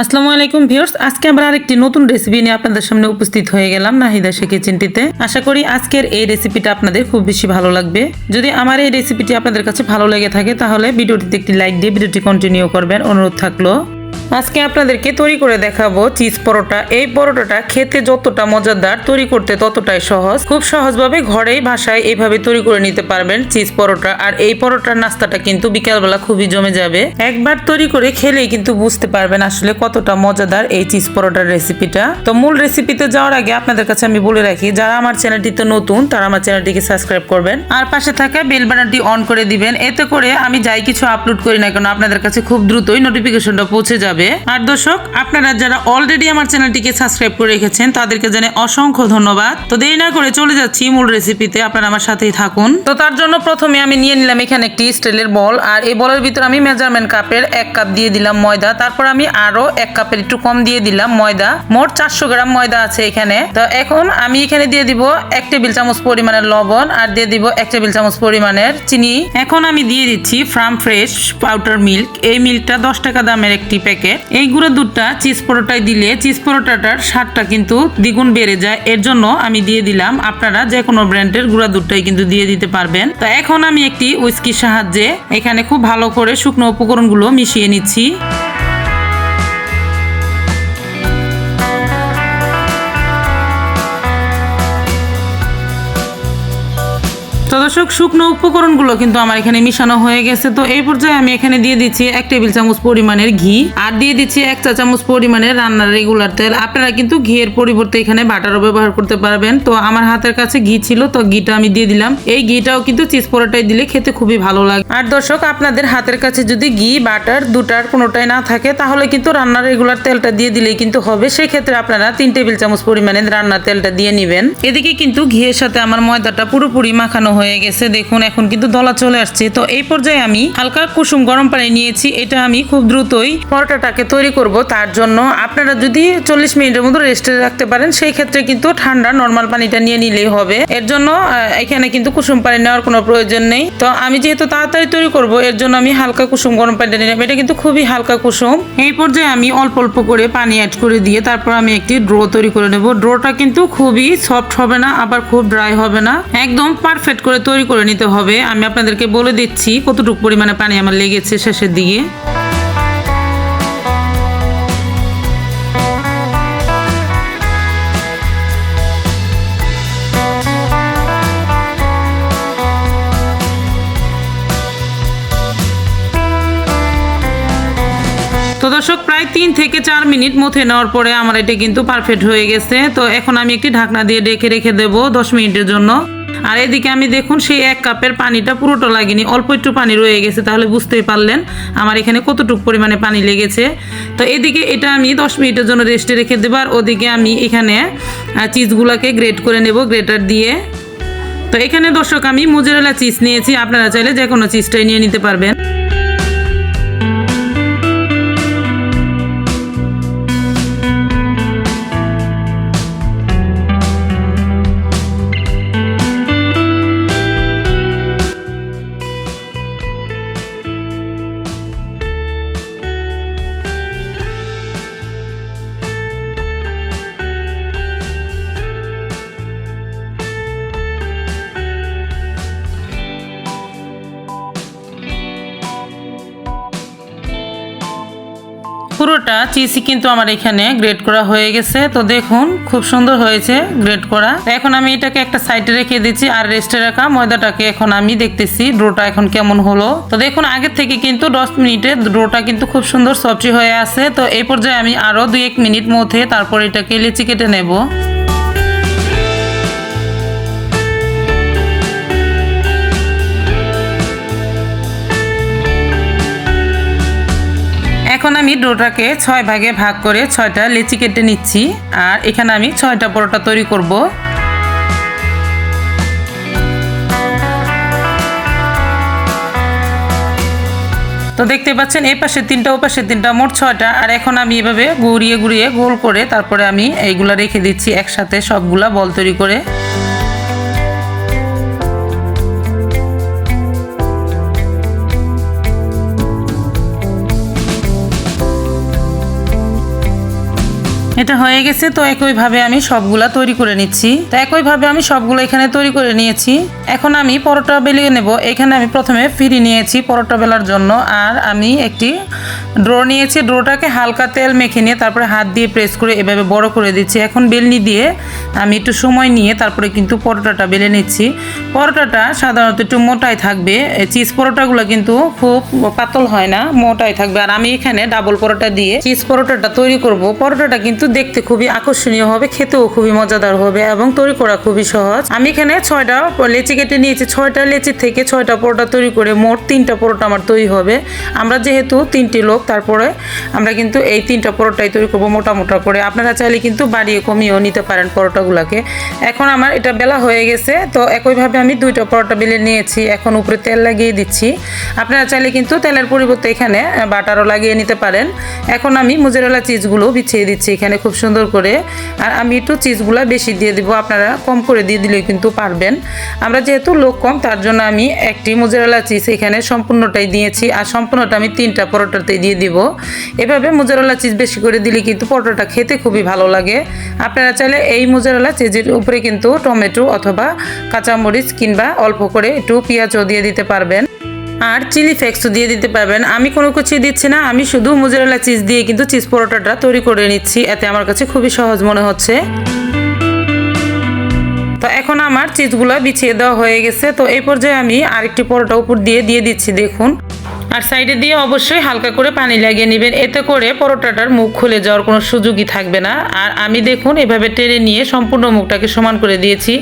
আসসালামু আলাইকুম ভিউয়ার্স, আজকে আমরা আরেকটি নতুন রেসিপি নিয়ে আপনাদের সামনে উপস্থিত হয়ে গেলাম নাহিদা সে কিচেনটিতে আশা করি আজকের এই রেসিপিটা আপনাদের খুব বেশি ভালো লাগবে। যদি আমার এই রেসিপিটি আপনাদের কাছে ভালো লেগে থাকে, তাহলে ভিডিওটিতে একটি লাইক দিয়ে ভিডিওটি কন্টিনিউ করবেন। অনুরোধ থাকল। আজকে আপনাদেরকে তৈরি করে দেখাবো চিজ পরোটা। এই পরোটাটা খেতে যতটা মজাদার, তৈরি করতে ততটাই সহজ। খুব সহজভাবে ঘরেই ভাষায় এইভাবে তৈরি করে নিতে পারবেন চিজ পরোটা। আর এই পরোটার নাস্তাটা কিন্তু বিকালবেলা খুবই জমে যাবে। একবার তৈরি করে খেলেই কিন্তু বুঝতে পারবেন আসলে কতটা মজাদার এই চিজ পরোটার রেসিপিটা। তো মূল রেসিপিতে যাওয়ার আগে আপনাদের কাছে আমি বলে রাখি, যারা আমার চ্যানেলটিতে নতুন, তারা আমার চ্যানেলটিকে সাবস্ক্রাইব করবেন। আর পাশে থাকা বেল বাটনটি অন করে দিবেন। এতে করে আমি যাই কিছু আপলোড করি না কেন, আপনাদের কাছে খুব দ্রুতই নোটিফিকেশনটা পৌঁছে যাবে। আর দর্শক, আপনারা যারা অলরেডি আমার চ্যানেলটিকে সাবস্ক্রাইব করে রেখেছেন, তাদেরকে জানে অসংখ্য ধন্যবাদ। তো দেরি না করে চলে যাচ্ছি মূল রেসিপিতে আপনারা আমার সাথেই থাকুন। তো তার জন্য প্রথমে আমি নিয়ে নিলাম এখানে একটি স্টিলের বল, আর এই বলের ভিতর আমি মেজারমেন্ট কাপের এক কাপ দিয়ে দিলাম ময়দা। তারপর আমি আরও এক কাপের একটু কম দিয়ে দিলাম ময়দা। মোট চারশো গ্রাম ময়দা আছে এখানে। তো এখন আমি এখানে দিয়ে দিব এক টেবিল চামচ পরিমাণের লবণ, আর দিয়ে দিব এক টেবিল চামচ পরিমাণের চিনি। এখন আমি দিয়ে দিচ্ছি ফ্রাম ফ্রেশ পাউডার মিল্ক এই মিল্কটা দশ টাকা দামের একটি প্যাকেট এই গুঁড়ো দুধটা চিজ পরোটায় দিলে চিজ পরোটাটার স্বাদটা কিন্তু দ্বিগুণ বেড়ে যায়। এর জন্য আমি দিয়ে দিলাম আপনারা যে কোনো ব্র্যান্ডের গুঁড়া দুধটাই কিন্তু দিয়ে দিতে পারবেন। তো এখন আমি একটি উইস্কির সাহায্যে এখানে খুব ভালো করে শুকনো উপকরণগুলো মিশিয়ে নিচ্ছি। তো দর্শক, শুকনো উপকরণগুলো কিন্তু আমার এখানে মিশানো হয়ে গেছে। তো এই পর্যায়ে আমি এখানে দিয়ে দিচ্ছি এক টেবিল চামচ পরিমাণের ঘি আর দিয়ে দিচ্ছি এক চা চামচ পরিমাণের রান্নার রেগুলার তেল। আপনারা কিন্তু ঘিয়ের পরিবর্তে এখানে বাটারও ব্যবহার করতে পারবেন। তো আমার হাতের কাছে ঘি ছিল, তো ঘিটা আমি দিয়ে দিলাম। এই ঘিটাও কিন্তু চিজ পরোটায় দিলে খেতে খুবই ভালো লাগে। আর দর্শক, আপনাদের হাতের কাছে যদি ঘি, বাটার দুটার কোনোটাই না থাকে, তাহলে কিন্তু রান্নার রেগুলার তেলটা দিয়ে দিলেই কিন্তু হবে। সেই ক্ষেত্রে আপনারা তিন টেবিল চামচ পরিমাণে রান্নার তেলটা দিয়ে নেবেন। এদিকে কিন্তু ঘিয়ের সাথে আমার ময়দাটা পুরোপুরি মাখানো হয়ে গেছে। দেখুন, এখন কিন্তু দলা চলে আসছে। তো এই পর্যায়ে আমি হালকা কুসুম গরম পানি নিয়েছি। এটা আমি খুব দ্রুতই পরোটাটাকে তৈরি করব। তার জন্য আপনারা যদি চল্লিশ মিনিটের মতো রেস্টে রাখতে পারেন সেই ক্ষেত্রে কিন্তু ঠান্ডা নর্মাল পানিটা নিয়ে নিলেই হবে। এর জন্য এখানে কিন্তু কুসুম পানি নেওয়ার কোনো প্রয়োজন নেই। তো আমি যেহেতু তাড়াতাড়ি তৈরি করব, এর জন্য আমি হালকা কুসুম গরম পানিটা নিলাম। এটা কিন্তু খুবই হালকা কুসুম। এই পর্যায়ে আমি অল্প অল্প করে পানি অ্যাড করে দিয়ে তারপর আমি একটি ড্রো তৈরি করে নেব। ড্রোটা কিন্তু খুবই সফট হবে না, আবার খুব ড্রাই হবে না। একদম পারফেক্ট তৈরি করে নিতে হবে। আমি আপনাদেরকে বলে দিচ্ছি কতটুকু পরিমাণে পানি আমার লেগেছে শেষের দিকে। তো দর্শক, প্রায় তিন থেকে চার মিনিট মথে নেওয়ার পরে আমার এটা কিন্তু পারফেক্ট হয়ে গেছে। তো এখন আমি একটি ঢাকনা দিয়ে ডেকে রেখে দেবো দশ মিনিটের জন্য। আর এদিকে আমি দেখুন সেই এক কাপের পানিটা পুরোটা লাগেনি, অল্প একটু পানি রয়ে গেছে, তাহলে বুঝতেই পারলেন আমার এখানে কতটুকু পরিমাণে পানি লেগেছে। তো এদিকে এটা আমি দশ মিনিটের জন্য রেস্টে রেখে দেবো, আর ওদিকে আমি এখানে চিজগুলোকে গ্রেট করে নেব গ্রেটার দিয়ে। তো এখানে দর্শক, আমি মুজেরালা চিজ নিয়েছি, আপনারা চাইলে যে কোনো চিজটাই নিয়ে নিতে পারবেন। পুরোটা চিজি কিন্তু আমার এখানে গ্রেড করা হয়ে গেছে। তো দেখুন, খুব সুন্দর হয়েছে গ্রেড করা। এখন আমি এটাকে একটা সাইডে রেখে দিচ্ছি আর রেস্টে রাখা ময়দাটাকে এখন আমি দেখতেছি ডোটা এখন কেমন হলো। তো দেখুন, আগে থেকে কিন্তু দশ মিনিটে ডোটা কিন্তু খুব সুন্দর সবজি হয়ে আছে। তো এই পর্যায়ে আমি আরও দুই এক মিনিট মধ্যে তারপর এটাকে লিচি কেটে নেব। এখন আমি ডোটাকে ছয় ভাগে ভাগ করে ছয়টা লেচি কেটে নিচ্ছি, আর এখানে আমি ছয়টা পরোটা তৈরি করব। তো দেখতে পাচ্ছেন এই পাশে তিনটা, ও পাশে তিনটা, মোট ছয়টা, আর এখন আমি এভাবে ঘুরিয়ে ঘুরিয়ে গোল করে তারপরে আমি এইগুলা রেখে দিচ্ছি একসাথে সবগুলা বল তৈরি করে। এটা হয়ে গেছে, তো একইভাবে আমি সবগুলা তৈরি করে নিচ্ছি। তো একইভাবে আমি সবগুলো এখানে তৈরি করে নিয়েছি। এখন আমি পরোটা বেলিয়ে নেব। এখানে আমি প্রথমে ফিরি নিয়েছি পরোটা বেলার জন্য। আর আমি একটি ড্রো নিয়েছি, ড্রোটাকে হালকা তেল মেখে নিয়ে তারপরে হাত দিয়ে প্রেস করে এভাবে বড় করে দিচ্ছি। এখন বেলনি দিয়ে আমি একটু সময় নিয়ে তারপরে কিন্তু পরোটাটা বেলে নিচ্ছি। পরোটাটা সাধারণত একটু মোটাই থাকবে। চিজ পরোটাগুলো কিন্তু খুব পাতল হয় না, মোটাই থাকবে। আর আমি এখানে ডাবল পরোটা দিয়ে চিজ পরোটাটা তৈরি করব। পরোটাটা কিন্তু দেখতে খুবই আকর্ষণীয় হবে, খেতেও খুবই মজাদার হবে এবং তৈরি করা খুবই সহজ। আমি এখানে ছয়টা লেচি কেটে নিয়েছি। ছয়টা লেচি থেকে ছয়টা পরোটা তৈরি করে মোট তিনটা পরোটা আমার তৈরি হবে। আমরা যেহেতু তিনটি লোক তারপরে আমরা কিন্তু এই তিনটা পরোটাই তৈরি করব মোটা মোটা করে। আপনারা চাইলে কিন্তু বাড়িয়ে কমিয়েও নিতে পারেন পরোটাগুলোকে। এখন আমার এটা বেলা হয়ে গেছে, তো একইভাবে আমি দুইটা পরোটা বেলে নিয়েছি। এখন উপরে তেল লাগিয়ে দিচ্ছি। আপনারা চাইলে কিন্তু তেলের পরিবর্তে এখানে বাটারও লাগিয়ে নিতে পারেন। এখন আমি মুজেরালা চিজগুলো বিছিয়ে দিচ্ছি এখানে খুব সুন্দর করে। আর আমি একটু চিজগুলো বেশি দিয়ে দিব, আপনারা কম করে দিয়ে দিলেও কিন্তু পারবেন। আমরা যেহেতু লোক কম, তার জন্য আমি একটি মুজেরালা চিজ এখানে সম্পূর্ণটাই দিয়েছি। আর সম্পূর্ণটা আমি তিনটা পরোটাতেই দিয়ে দিব। এভাবে মুজারালা চিজ বেশি করে দিলে কিন্তু পরোটাটা খেতে খুবই ভালো লাগে। আপনারা চাইলে এই মুজারালা চিজের উপরে কিন্তু টমেটো অথবা কাঁচামরিচ কিংবা অল্প করে একটু পেঁয়াজও দিয়ে দিতে পারবেন। আর চিলি ফ্লেক্সও দিয়ে দিতে পারবেন। আমি কোনো কিছুই দিচ্ছি না, আমি শুধু মুজারালা চিজ দিয়ে কিন্তু চিজ পরোটাটা তৈরি করে নিচ্ছি। এতে আমার কাছে খুবই সহজ মনে হচ্ছে। তো এখন আমার চিজগুলো বিছিয়ে দেওয়া হয়ে গেছে। তো এই পর্যায়ে আমি আরেকটি পরোটা উপর দিয়ে দিয়ে দিচ্ছি, দেখুন। আর সাইডে দিয়ে অবশ্যই হালকা করে পানি লাগিয়ে নেবেন। এতে করে পরোটাটার মুখ খুলে যাওয়ার কোনো সুযোগই থাকবে না। আর আমি দেখুন, এভাবে টেনে নিয়ে সম্পূর্ণ মুখটাকে সমান করে দিয়েছি।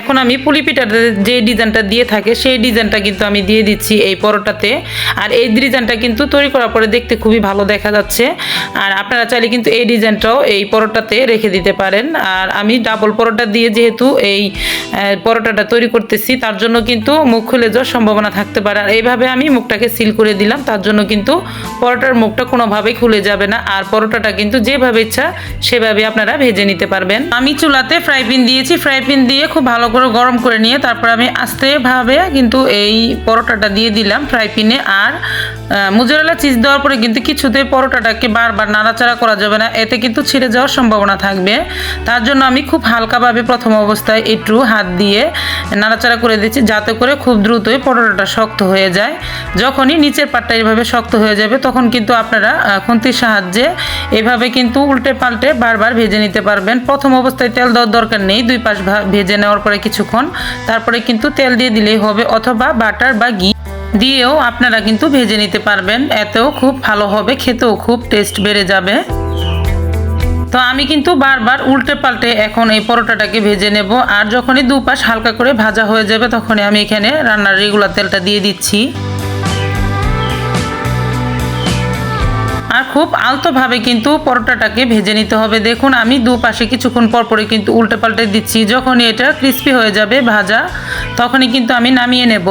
এখন আমি পুলি পিঠাটা যে ডিজাইনটা দিয়ে থাকে, সেই ডিজাইনটা কিন্তু আমি দিয়ে দিচ্ছি এই পরোটাতে। আর এই ডিজাইনটা কিন্তু তৈরি করার পরে দেখতে খুবই ভালো দেখা যাচ্ছে। আর আপনারা চাইলে কিন্তু এই ডিজাইনটাও এই পরোটাতে রেখে দিতে পারেন। আর আমি ডাবল পরোটা দিয়ে যেহেতু এই পরোটাটা তৈরি করতেছি, তার জন্য কিন্তু মুখ খুলে যাওয়ার সম্ভাবনা থাকতে পারে। আর এইভাবে আমি মুখটাকে সিল করে দিলাম, তার জন্য কিন্তু পরোটার মুখটা কোনোভাবেই খুলে যাবে না। আর পরোটাটা কিন্তু যেভাবে ইচ্ছা সেভাবে আপনারা ভেজে নিতে পারবেন। আমি চুলাতে ফ্রাই প্যান দিয়েছি। ফ্রাই প্যান দিয়ে খুব ভালো করে গরম করে নিয়ে তারপর আমি আস্তেভাবে কিন্তু এই পরোটাটা দিয়ে দিলাম ফ্রাই প্যানে। আর মুজারেলা চিজ দেওয়ার পরে কিন্তু কিছুতেই পরোটাটাকে বারবার নাড়াচাড়া করা যাবে না। এতে কিন্তু ছিঁড়ে যাওয়ার সম্ভাবনা থাকবে। তার জন্য আমি খুব হালকাভাবে প্রথম অবস্থায় একটু হাত দিয়ে নাড়াচাড়া করে দিচ্ছি, যাতে করে খুব দ্রুতই পরোটাটা শক্ত হয়ে যায়। যখনই নিচের পাটটা এভাবে শক্ত হয়ে যাবে, তখন কিন্তু আপনারা খুন্তির সাহায্যে এভাবে কিন্তু উল্টে পাল্টে বারবার ভেজে নিতে পারবেন। প্রথম অবস্থায় তেল দেওয়ার দরকার নেই, দুই পাশ ভেজে নেওয়ার পরে কিছুক্ষণ। তারপরে কিন্তু তেল দিয়ে দিলেই হবে, অথবা বাটার বা ঘি দিয়েও আপনারা কিন্তু ভেজে নিতে পারবেন। এতেও খুব ভালো হবে, খেতেও খুব টেস্ট বেড়ে যাবে। তো আমি কিন্তু বারবার উল্টে পাল্টে এখন এই পরোটাটাকে ভেজে নেব, আর যখনই দুপাশ হালকা করে ভাজা হয়ে যাবে, তখনই আমি এখানে রান্নার রেগুলার তেলটা দিয়ে দিচ্ছি। খুব আলতোভাবে কিন্তু পরোটাটাকে ভেজে নিতে হবে। দেখুন, আমি দুপাশে কিছুক্ষণ পর পরে কিন্তু উল্টে পাল্টে দিচ্ছি। যখনই এটা ক্রিস্পি হয়ে যাবে ভাজা, তখনই কিন্তু আমি নামিয়ে নেব।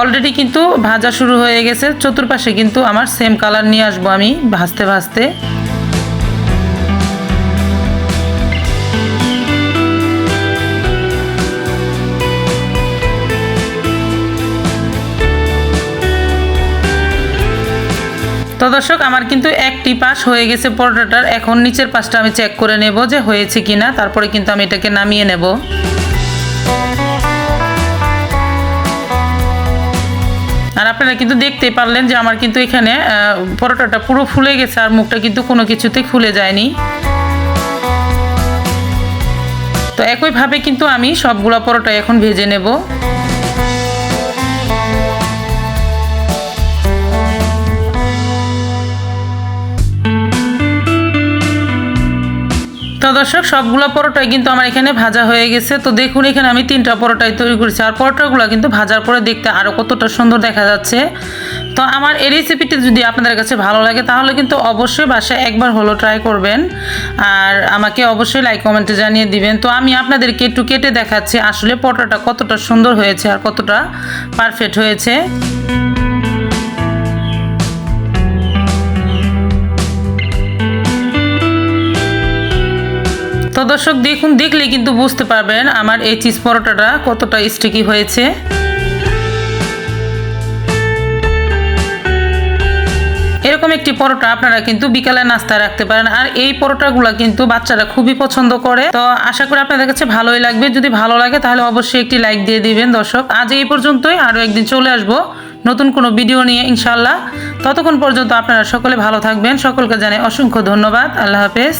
অলরেডি কিন্তু ভাজা শুরু হয়ে গেছে। চতুর্পাশে কিন্তু আমার সেম কালার নিয়ে আসব আমি ভাজতে ভাজতে। তো দর্শক, আমার কিন্তু একটি পাশ হয়ে গেছে পরোটাটার এখন নিচের পাশটা আমি চেক করে নেব যে হয়েছে কি না তারপরে কিন্তু আমি এটাকে নামিয়ে নেব। আর আপনারা কিন্তু দেখতেই পারলেন যে আমার কিন্তু এখানে পরোটাটা পুরো ফুলে গেছে আর মুখটা কিন্তু কোনো কিছুতেই খুলে যায়নি। তো একইভাবে কিন্তু আমি সবগুলো পরোটা এখন ভেজে নেব। দর্শক, সবগুলো পরোটাই কিন্তু আমার এখানে ভাজা হয়ে গেছে। তো দেখুন, এখানে আমি তিনটা পরোটাই তৈরি করেছি। আর পরোটাগুলো কিন্তু ভাজার পরে দেখতে আরও কতটা সুন্দর দেখা যাচ্ছে। তো আমার এই রেসিপিটি যদি আপনাদের কাছে ভালো লাগে, তাহলে কিন্তু অবশ্যই বাসায় একবার হলো ট্রাই করবেন। আর আমাকে অবশ্যই লাইক কমেন্টে জানিয়ে দিবেন। তো আমি আপনাদেরকে একটু কেটে দেখাচ্ছি আসলে পরোটাটা কতটা সুন্দর হয়েছে আর কতটা পারফেক্ট হয়েছে। তো দর্শক, দেখুন, দেখলে কিন্তু বুঝতে পারবেন আমার এই চিজ পরোটাটা কতটা স্টিকি হয়েছে। এরকম একটি পরোটা আপনারা কিন্তু বিকালে নাস্তায় রাখতে পারেন, আর এই পরোটাগুলো কিন্তু বাচ্চারা খুবই পছন্দ করে। তো আশা করি আপনাদের কাছে ভালোই লাগবে। যদি ভালো লাগে, তাহলে অবশ্যই একটি লাইক দিয়ে দিবেন দর্শক। আজ এই পর্যন্তই, আরও একদিন চলে আসব নতুন কোনো ভিডিও নিয়ে ইনশাল্লাহ ততক্ষণ পর্যন্ত আপনারা সকলে ভালো থাকবেন। সকলকে জানাই অসংখ্য ধন্যবাদ। আল্লাহ হাফেজ।